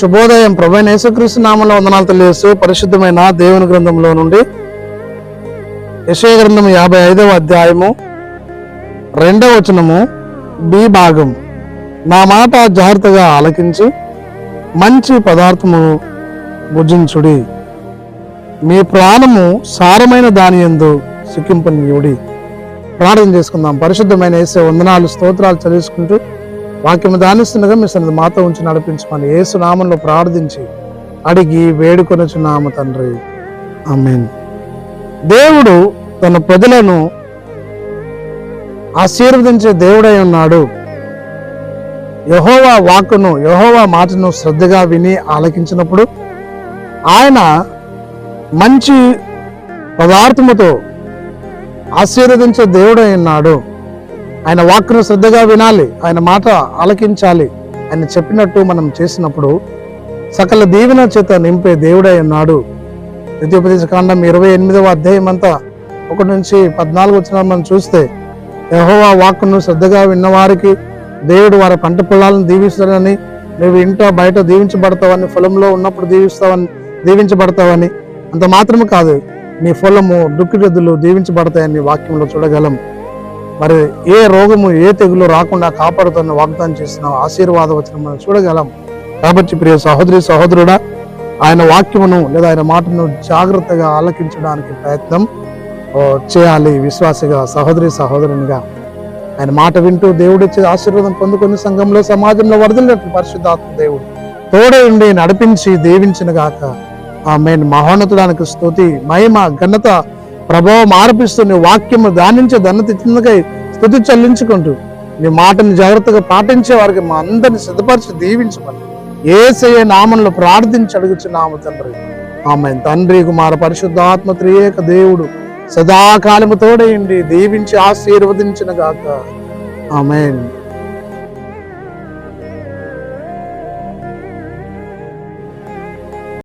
శుభోదయం ప్రభు. యేసుక్రీస్తు నామంలో వందనాలు తెలియజేస్తూ పరిశుద్ధమైన దేవుని గ్రంథంలో నుండి యశయ గ్రంథం యాభై ఐదవ అధ్యాయము రెండవ వచనము బి భాగం. నా మాట జాగ్రత్తగా ఆలకించి మంచి పదార్థము భుజించుడి. మీ ప్రాణము సారమైన దాని ఎందు సిక్కింపనీయుడి. ప్రార్థన చేసుకుందాం. పరిశుద్ధమైన వేసే వందనాలు స్తోత్రాలు చదివించుకుంటూ వాక్యము దానిస్తుండగా మీ సన్నిధి మాతో ఉంచి నడిపించమని ఏసు నామంలో ప్రార్థించి అడిగి వేడుకొనుచున్నాము తండ్రి. ఆమేన్. దేవుడు తన ప్రజలను ఆశీర్వదించే దేవుడై ఉన్నాడు. యహోవా వాక్కును యహోవా మాటను శ్రద్ధగా విని ఆలకించినప్పుడు ఆయన మంచి పదార్థముతో ఆశీర్వదించే దేవుడై ఉన్నాడు. ఆయన వాక్కును శ్రద్ధగా వినాలి. ఆయన మాట ఆలకించాలి ఆయన చెప్పినట్టు మనం చేసినప్పుడు సకల దీవెన చేత నింపే దేవుడై ఉన్నాడు. ద్వితీయోపదేశ కాండం ఇరవై ఎనిమిదవ అధ్యాయం అంతా ఒకటి నుంచి పద్నాలుగు వచ్చిన మనం చూస్తే యహోవా వాక్కును శ్రద్ధగా విన్నవారికి దేవుడు వారి పంట పొలాలను దీవిస్తాడని నువ్వు ఇంట బయట దీవించబడతావని పొలంలో ఉన్నప్పుడు దీవిస్తావని దీవించబడతావని. అంత మాత్రమే కాదు నీ పొలము దుక్కిడెద్దులు దీవించబడతాయని వాక్యంలో చూడగలం. మరి ఏ రోగము ఏ తెగులు రాకుండా కాపాడుతున్న వాగ్దానం చేసిన ఆశీర్వాద వచ్చిన మనం చూడగలం. కాబట్టి ప్రియ సహోదరి సహోదరుడా ఆయన వాక్యమును లేదా ఆయన మాటను జాగ్రత్తగా ఆలకించడానికి ప్రయత్నం చేయాలి విశ్వాసగా సహోదరి సహోదరునిగా. ఆయన మాట వింటూ దేవుడిచ్చే ఆశీర్వాదం పొందుకొని సంఘంలో సమాజంలో వరదలినట్లు పరిశుద్ధాత్మ దేవుడు తోడే ఉండి నడిపించి దీవించిన గాక. ఆమె మహోన్నతుడానికి స్థుతి మహిమ ఘనత ప్రభావం ఆరపిస్తూ నీ వాక్యము దానించే ధనత ఇచ్చినందుకై స్థుతి చెల్లించుకుంటూ నీ మాటని జాగ్రత్తగా పాటించే వారికి మా అందరిని సిద్ధపరిచి దీవించమని ఏసయ నామంలో ప్రార్థించి అడుగుచున్నాము తండ్రి. ఆమె తండ్రి కుమార పరిశుద్ధాత్మ త్రియేక దేవుడు సదాకాలము తోడేయండి దీవించి ఆశీర్వదించిన గాక ఆమె